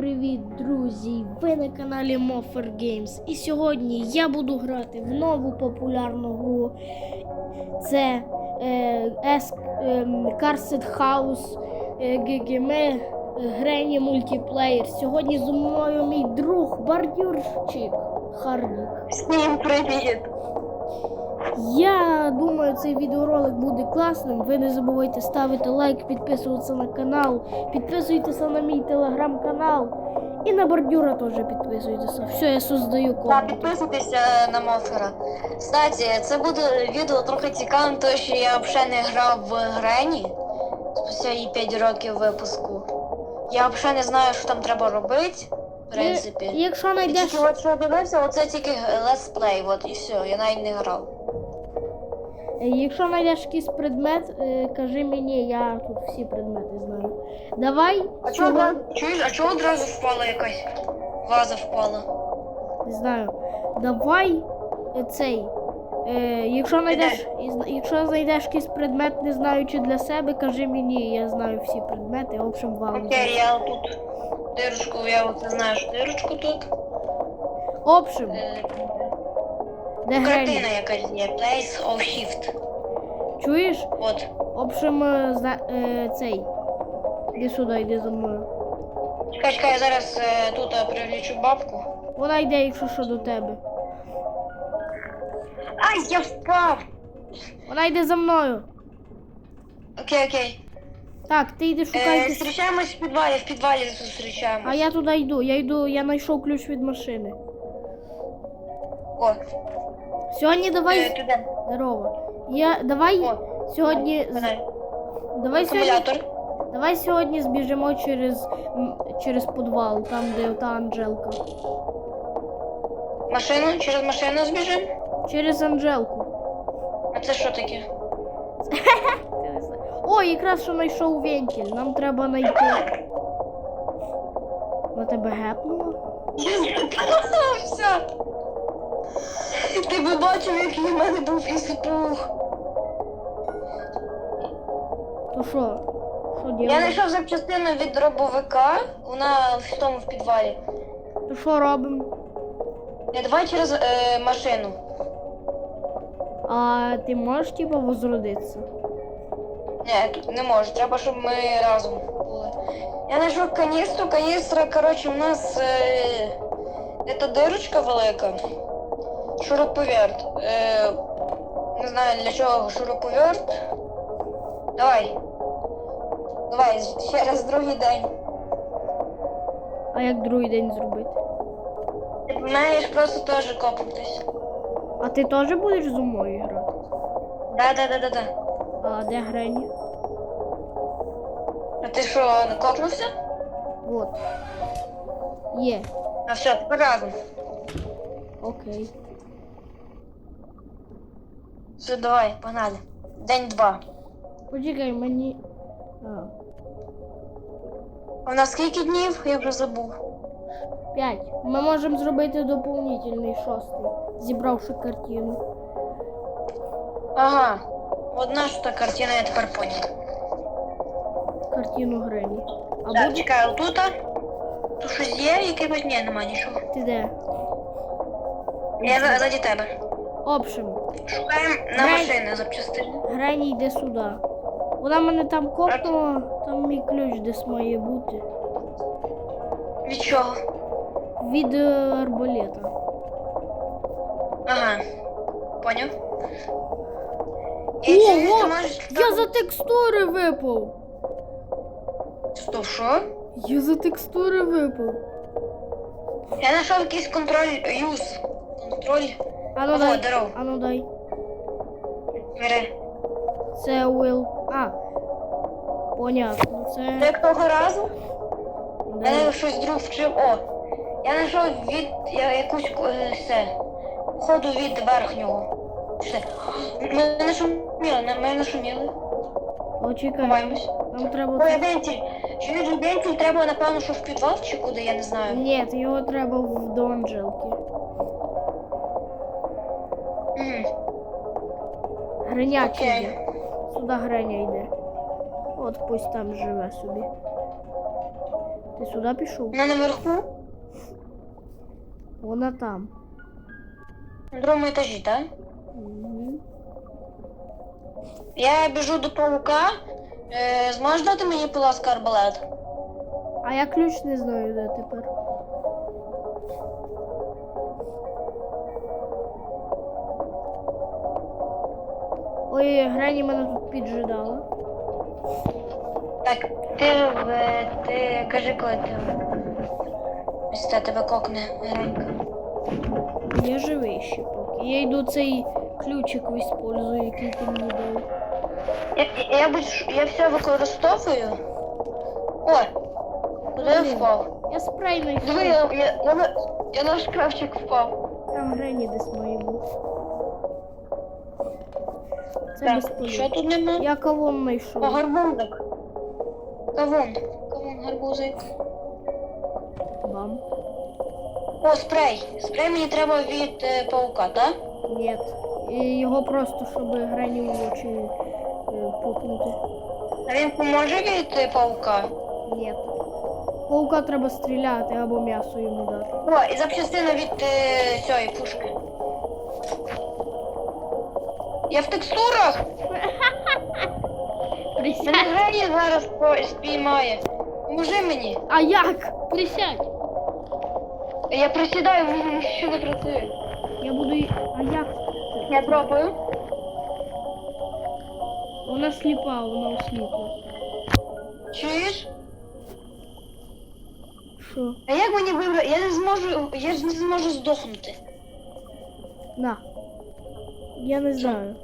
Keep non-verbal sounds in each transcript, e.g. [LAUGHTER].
привіт, друзі! Ви на каналі Moffer Games. І сьогодні я буду грати в нову популярну гру. Це е, Ес, е, Carset House ГГМ е, Грені мультиплеєр. Сьогодні зі мною мій друг Бордюрчик Хардік. Всім привіт! Я думаю, цей відеоролик буде класним. Ви не забувайте ставити лайк, підписуватися на канал, підписуйтеся на мій телеграм-канал і на бордюра теж підписуйтеся. Все, я создаю комнату. підписуйтесь е, на Мофера. Кстати, це буде відео трохи цікавим, тому що я взагалі не грав в Грені спустя її 5 років випуску. Я взагалі не знаю, що там треба робити, в принципі. І Якщо знайдеш, тільки от що дивився, оце тільки Let's Play, от і все, я навіть не грав. Е, якщо знайдеш якийсь предмет, е, кажи мені, я тут всі предмети знаю. Давай А чого чуєш, а чого одразу впала якась ваза впала? не знаю. Давай е, цей. Е, якщо знайдеш, якщо знайдеш якийсь предмет, не знаючи для себе, кажи мені, я знаю всі предмети, в общем, валом. Окей, я тут дирочку, я от не знаю, що дирочку тут. В общем, Е, де Картина Грені? якась є. Place of Shift. Чуєш? От. В общем, е, зна- е, цей. Іди сюди, йди за мною. Чекай, чекай, я зараз е, тут е, привлічу бабку. Вона йде, якщо що до тебе. Ай, я впав! Вона йде за мною. Окей, окей. Так, ти йди Е, шукай. якусь- зустрічаємось в підвалі, в підвалі зустрічаємось. А я туди йду. Я йду, я знайшов ключ від машини. О, Сьогодні е, давай. туди. Здорово. Я давай О, сьогодні. мене. Давай сьогодні. Давай сьогодні збіжимо через, через підвал, там, де та Анжелка. Машину, через машину збіжимо. Через Анжелку. А це що таке? О, якраз що знайшов вентиль. Нам треба знайти. На тебе гепнуло? Я! Ти би бачив, який в мене був іспух. То що? Що Я ділаємо? знайшов запчастину від дробовика, вона в тому в підвалі. То що робимо? Я давай через е, машину. А ти можеш типа возродитися? Ні, не можу. Треба, щоб ми разом були. Я знайшов каністру, каністра, коротше, у нас е, це дирочка велика. Шуруповерт. Е, не знаю для чого шуруповерт. Давай. Давай, ще раз другий день. А як другий день зробити? Ти маєш просто теж копнутись. А ти теж будеш зі мною грати? Да, да, да, да, да. А де Грені? А ти що, не копнувся? От. Є. А все, тепер разом. Окей. Все, давай, погнали. День два. Почекай, мені. А, у нас скільки днів? Я вже забув. п'ять. Ми можемо зробити доповнительний шостий, зібравши картину. Ага. Одна що та картина, я тепер поняв. Картину Грені. А Так, буде чекай, отут. Тут щось є, якимось ні, нема нічого. ти де? Я за- заді тебе. Общем, Шукаємо на Грень. машини запчастини. Грені йде сюди. Вона мене там копнула, там мій ключ десь має бути. Від чого? Від е, арбалета. Ага. Поняв. І чуєш, ти можеш... Я за текстури випав! Стоп, що? Я за текстури випав. Я знайшов якийсь контроль юз. Контроль. Ану Ого, дай. здорово. Ану дай. Бери. Це Will. А. Понятно. Це. як того разу? Да. Я щось друг вчив. О! Я знайшов від я, якусь е, все. Ходу від верхнього. Все. Ми не шуміли, не- ми не шуміли. Почекай. Ховаємось. Нам треба. Ой, вентиль. Чи від вентиль треба, напевно, що в підвал чи куди, я не знаю. Ні, його треба в до Гринячий Окей. йде. Сюди Греня йде. От пусть там живе собі. Ти сюди пішов? Вона наверху, Вона там. на другому етажі, так? Мгм. Я біжу до паука. Е, зможеш дати мені, будь ласка, арбалет? А я ключ не знаю, де тепер. Ой, Грені мене тут піджидала. Так, ти, ти кажи, коли ти. Ось тебе кокне гранька. Я живий ще поки. Я йду цей ключик использую, який ти мені дав. Я, я, я, я все використовую. О! Куди я впав? Я спрей Диви, знайшов. я, я, я, я на шкафчик впав. Там Грені десь має бути. Це Так, що тут нема? Я кавун знайшов. Гарбузик. Кавун. Кавун, гарбузик. Бам. О, спрей. Спрей мені треба від е, паука, так? Ні. І його просто, щоб Грені в очі е, пукнути. А він поможе від е, паука? Ні. Паука треба стріляти або м'ясо йому дати. О, і запчастина від е, цієї пушки. Я в текстурах! Мене Грені зараз по- спіймає. Поможи мені. А як? Присядь. Я присідаю, в мене нічого не працює. Я буду. й- А як? Я пробую. Вона сліпа, вона осліпла. Чуєш? Що? А як мені вибрати? Я не зможу. Я ж не зможу здохнути. На. Я не знаю.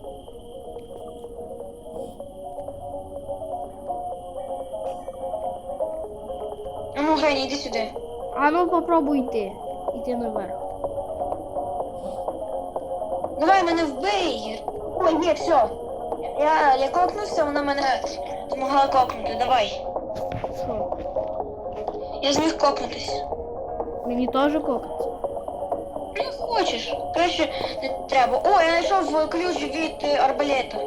А ну, Грені, іди сюди. А ну попробуй йти. Іти наверх. Давай мене вбий. Ой, є, все. Я, я кокнувся, вона мене змогла кокнути. Давай. Що? Я зміг кокнутись. Мені теж кокаться? Хочеш. Краще не треба. О, я знайшов ключ від е, арбалета.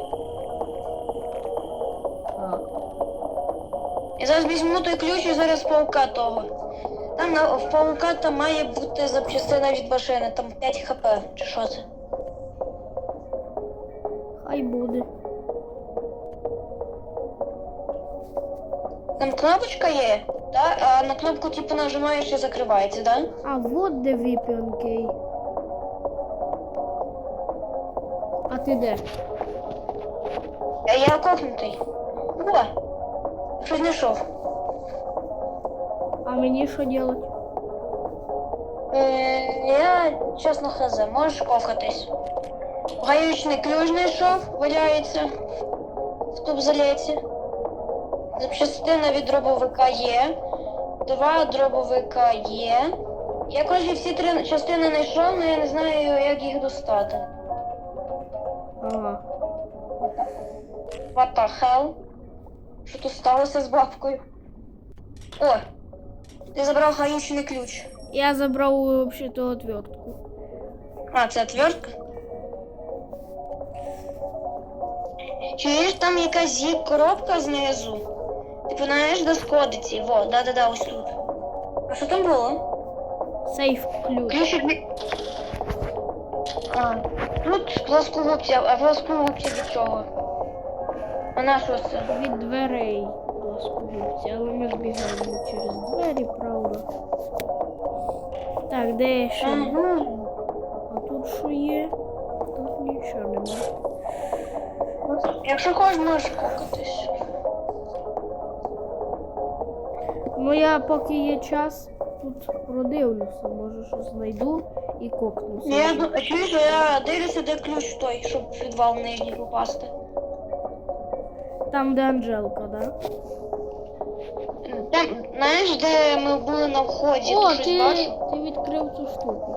Я зараз візьму той ключ і зараз паука того. Там на, в паука там має бути запчастина від машини, там 5 хп, чи що це? Хай буде. Там кнопочка є, так? А на кнопку типу нажимаєш і закривається, так? А вот де випінкей. Ти де? Да? Я кокнутий. О! Щось знайшов. А мені що делать? Е, я чесно хз, можеш кохатись. Гаючний ключ знайшов, валяється в тубзалеті. Запчастина від дробовика є. Два дробовика є. Я коротше всі три частини знайшов, але я не знаю, як їх достати. What the hell? Що тут сталося з бабкою? О! Ти забрав гаючний ключ. Я забрав взагалі отвертку. А, це отвертка? Чуєш, там якась є коробка знизу. Типу, знаєш, до скодиці. Во, да-да-да, ось тут. А що там було? Сейф ключ. Ключик від... А, тут плоскогубця, а плоскогубця від чого? А на що це? Від дверей плоскогубці, але ми збігаємо через двері, правда. Так, де ще? Ага. А тут що є? Тут нічого немає. Якщо хочеш, можеш кокатись. Ну я поки є час, тут продивлюся, може щось знайду і кокнуся. Я, а я дивлюся, де ключ той, щоб в підвал нижній попасти. Там, де Анжелка, да? Там, знаєш, де ми були на вході, О, ти щось ти, бачив? ти відкрив цю штуку.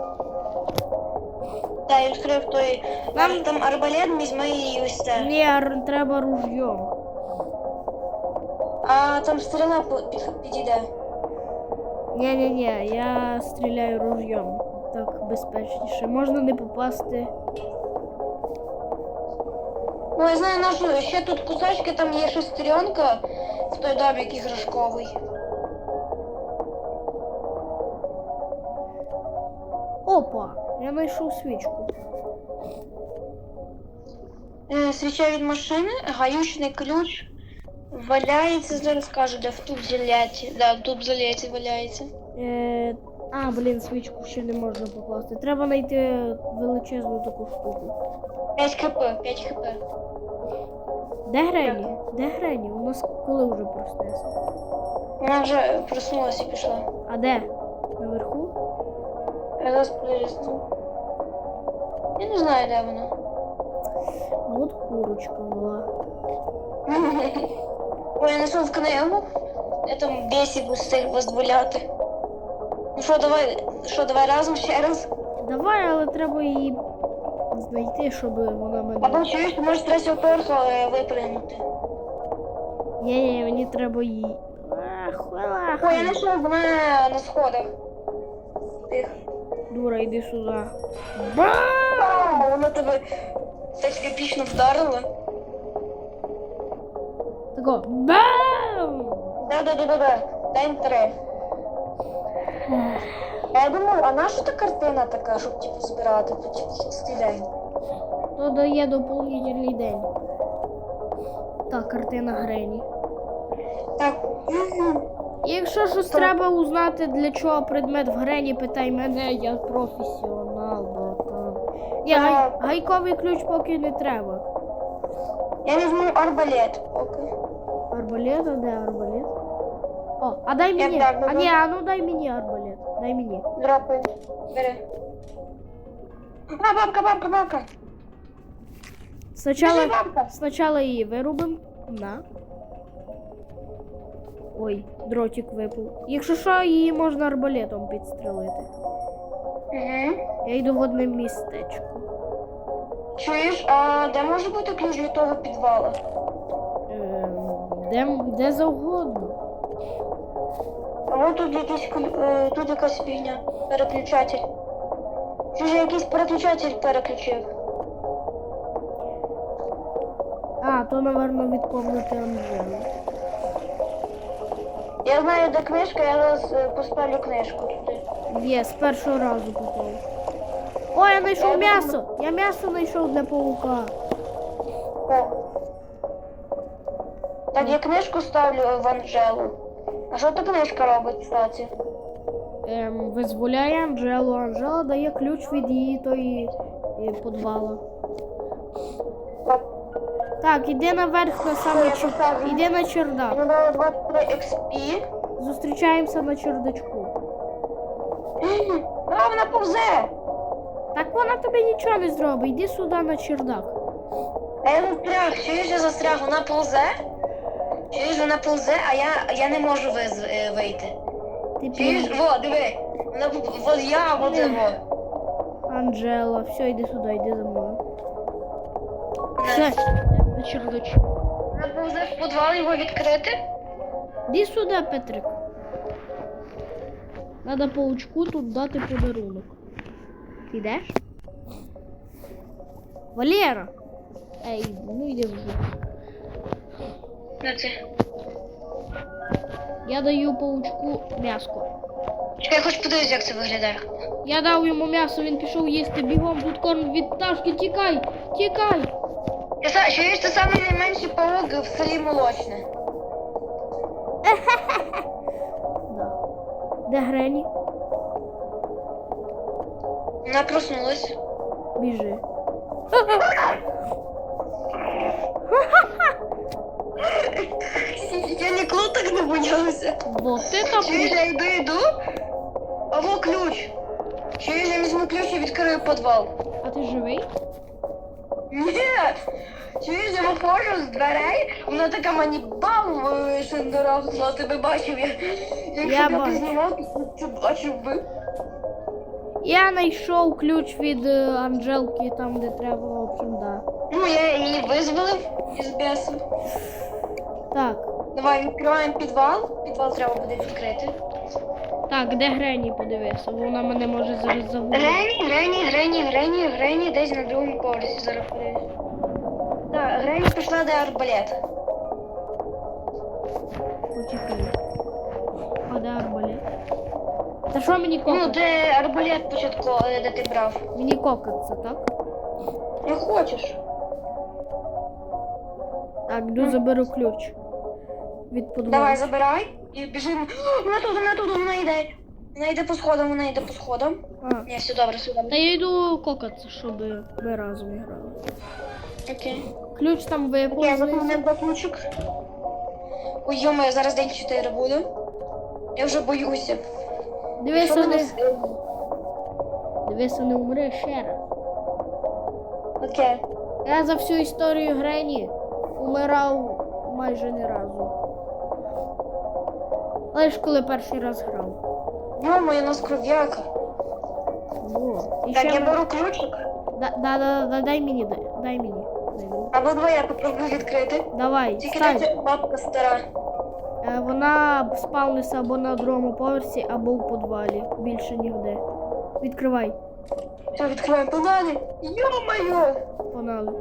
Та я відкрив той. Нам- Там, там арбалет, візьми і ось це. Ні, р- треба ружьом. А там стріла по- під- підійде. Ні-ні-ні, я стріляю ружьом. Так безпечніше. Можна не попасти. О, я знаю нашу, ще тут кусочки, там є шестеренка в той домик іграшковий. Опа, я знайшов свічку. Е, Свіча від машини, гаючний ключ валяється, зараз кажу, де в туб тубзеляті. Да, в туб тубзеляті валяється. Е, а, блін, свічку ще не можна покласти. Треба знайти величезну таку штуку. 5 хп, 5 хп. Де Грені? Де Грені? У нас коли вже проснеться? Вона вже проснулася і пішла. А де? Наверху? Я зараз прилізу. Я не знаю, де вона. От курочка була. Ой, я знайшов книгу. Я там бесів встиг дозволяти. Ну що, давай, що, давай разом ще раз. Давай, але треба її знайти, щоб вона мене. Або чуєш, ти можеш третього поверху е, випригнути. Ні, ні, мені треба її. Ах. Ой, я знайшов вона на сходах. Тих. Дура, йди сюди. Ба! Вау, вона тебе так епічно вдарила. Тако. Бам! Да-да-да-да-да. День три. Я думаю, а наша та картина така, щоб типу збирати, тут типу стріляй. То дає доповнительний день. Так, картина Грені. Так. І Якщо щось треба узнати, для чого предмет в Грені, питай мене, я професіонал, братан. Ні, гай, гайковий ключ поки не треба. Я візьму арбалет поки. Арбалет, а де арбалет? О, а дай мені. так, А ну, ні, а ну дай мені арбалет. Дай мені. Драпай. Бери. А, бабка, бабка, бабка. Спочатку, Біжи, бабка. спочатку її вирубимо. На. Ой, дротик випав. Якщо що, її можна арбалетом підстрелити. Угу. Я йду в одне містечко. Чуєш, а де може бути ключ від того підвала? Ем, де, де завгодно. А тут якийсь е, тут якась фігня. Переключатель. Чуєш, я якийсь переключатель переключив. А, то, напевно, від комнати Анжели. Я знаю, де книжка, я зараз е, поставлю книжку туди. Є, з першого разу попав. О, я знайшов м'ясо! Я м'ясо знайшов для паука. О. Так, я книжку ставлю в Анжелу. А що та книжка робить, кстати? Ем, визволяє Анжелу. Анжела дає ключ від її тої е, подвала. Так, іди наверх на саме чер... Іди на чердак. Мені дали 23 XP. Зустрічаємося на чердачку. А, вона повзе! Так вона тобі нічого не зробить. Іди сюди на чердак. А я застряг, чуєш, я застряг, вона повзе? Чуєш, вона повзе, а я, я не можу виз, е, вийти. Ти Чуєш, пі... во, диви. Вона поп- вот я, вот його. Анжела, все, йди сюди, йди за мною. Все, на чердачку. Вона повзе в підвал його відкрити. Іди сюди, Петрик. Надо паучку тут дати подарунок. Ти йдеш? Валера! Ей, ну йди вже. На це. Я даю паучку м'яско. Чекай, я хочу подивитися, як це виглядає. Я дав йому м'ясо, він пішов їсти бігом, тут корм від пташки, тікай! Тікай! Я са- Чуєш, це самий найменший паук в селі Молочне. Да. Де Грені? Вона проснулась. Біжи. Я ніколи так не боялася. Бо ти там. Чуєш, я йду, йду. А во ключ. Чуєш, я візьму ключ і відкрию підвал. А ти живий? Ні. Чуєш, я виходжу з дверей, вона така мені бам е, шендеровська, тебе бачив я. Я Якщо б я бачу. знімав, то це бачив би. Я знайшов ключ від е, Анжелки, там де треба, в общем, да. Ну, я її визволив із бесу. Так, Давай відкриваємо підвал. Підвал треба буде відкрити. так, де Грені подивися, вона мене може зараз забути. Грені, Грені, Грені, Грені, Грені десь на другому поверсі зараз подивись. Так, Грені пішла де арбалет. Почекай. А де арбалет? Та що мені Ну, де арбалет початковий, де ти брав. Мені кокатися, так? Не хочеш. Так, йду заберу ключ. Від подвалу. Давай, забирай і біжимо. [GASPS] Вона тут, вона тут, вона йде. Вона йде по сходам, вона йде по сходам. А, Ні, все добре, все добре. та я йду кокатися, щоб ми разом грали. Окей. Ключ там випав. Я запомнив два ключик. Ой, йоме, зараз день 4 буде. Я вже боюся. Дивися, Що не, мене- дивися, не умри ще раз. Окей. Я за всю історію Грені умирав майже не разу. Лиш коли перший раз грав. Йомо, у нас кров'яка. Во. І Так, я ми- беру ключик. Да, да, да, да, дай мені, дай, дай мені. Дай мені. Або два я попробую відкрити. Давай, Тільки стань. ця бабка стара. Е, Вона спавниться або на другому поверсі, або в подвалі. Більше нігде. Відкривай. Все, відкриваємо погнали. Йо-моє! Погнали.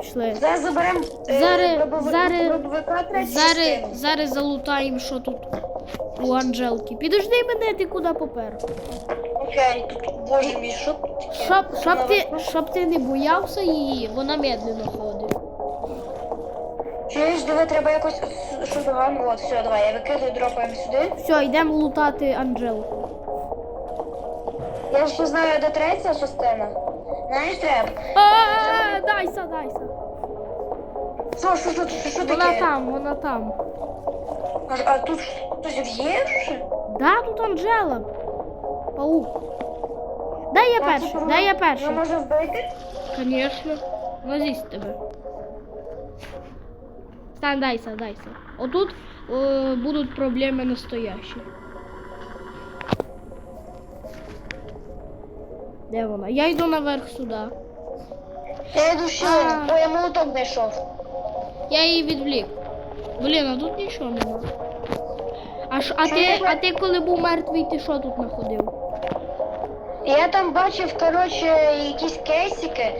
Пішли. Зараз заберемо Зараз- зараз- дробовика Зараз, частину. зараз залутаємо, що тут у Анжелки. Підожди мене, ти куди попер. Окей, боже мій, що? Щоб, щоб, ти, щоб ти не боявся її, вона медленно ходить. Чуєш, диви, треба якось шуруган. От, все, давай, я викидаю, дропаємо сюди. Все, йдемо лутати Анжелку. Я ще знаю, де третя частина. Знаєш, треба. А, дайся, дайся. Що, що, що, що, що Вона таке? там, вона там. А, а тут ще? Да, тут Анжела. Паук. Дай я перший, дай я перший. може вбити? Конечно. Вона з'їсть тебе. Стань, дайся, дайся. Отут е, будуть проблеми настоящі. Де вона? Я йду наверх сюди. Я йду ще. Ой, я молоток знайшов. Я її відвлік. Блін, а тут нічого нема. А, ш, а, ти, а ти коли був мертвий, ти що тут знаходив? Я там бачив, коротше, якісь кейсики.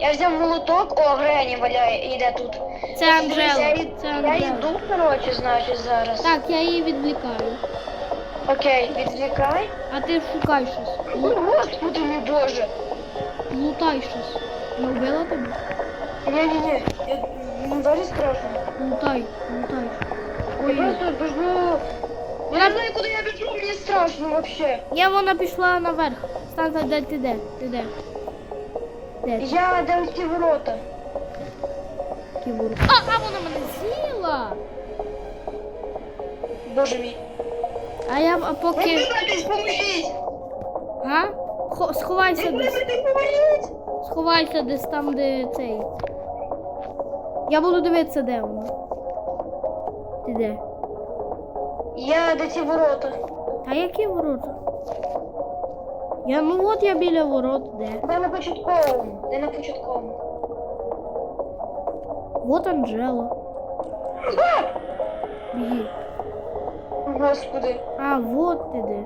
Я взяв молоток, о, Грені валяє, йде тут. Це Я, Анжела. й- Це я Анжела. йду, коротше, значить, зараз. Так, я її відвлікаю. Окей, відвлікай. А ти шукай щось. О, Господи мій Боже. Лутай щось. Не вбила тебе? Ні-ні-ні, я мені дуже страшно. Лутай, лутай. Я Ой. просто біжу. Я не знаю, куди я біжу, мені страшно вообще. Ні, вона пішла наверх. Станка, де ти де? Ти де? Де? ти? Я дам ці ворота. Ківур. А, а вона мене з'їла! Боже мій. А я а поки. Поможіть! А? Хо, сховайся десь. Поможіть! Сховайся десь там, де цей. Я буду дивитися, де вона. Ти де? Я де ці ворота. А які ворота? Я ну от я біля ворот, де? Де на початковому? Де на початковому? Вот Анжела. Біги. Господи. А, вот ти де.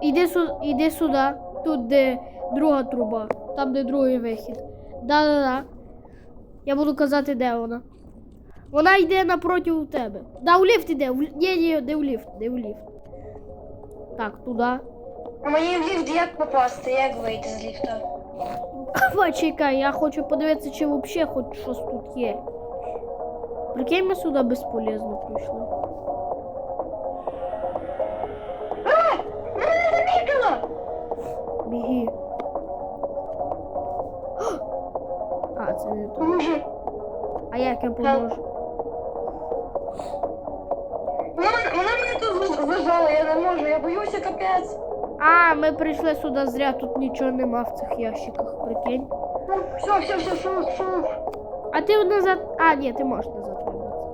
Іди, су... Іди сюди. Тут де друга труба. Там, де другий вихід. Да-да-да. Я буду казати, де вона. Вона йде напроти тебе. Да, у ліфт іде. Ні, ні, де у ліфт, де у ліфт. Так, туди. А мені в ліфт як попасти? Як вийти з ліфта? Давай, чекай, я хочу подивитися, чи взагалі хоч щось тут є. Прикинь, ми сюди безполезно прийшли. А! Мене! Біги. А, це не то. Поможи. А як я поможу? Я не можу, я боюся капець. А, ми прийшли сюди зря, тут нічого нема в цих ящиках, прикинь. Все, все, все, шуф, шуф. А ти назад. А, ні, ти можеш назад вибратися.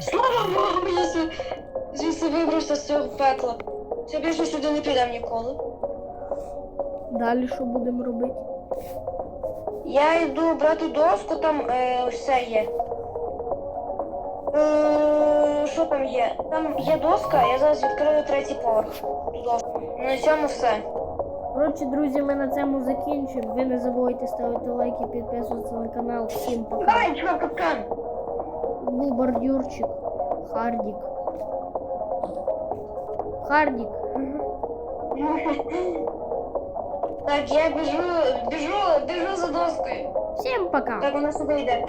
Слава Богу, я звідси, вибрався з цього пекла. Все більше сюди не підем ніколи. Далі що будемо робити? Я йду брати доску, там е, це є. Е, що там є? Там є доска, я зараз відкрию третій поверх. На цьому все. Коротше, друзі, ми на цьому закінчимо. Ви не забувайте ставити лайки, підписуватися на канал. Всім пока. Давай, чувак, капкан! Був бордюрчик, Хардік. Хардік. Так, я біжу, біжу, біжу за доскою. Всім пока. Так, вона сюди йде.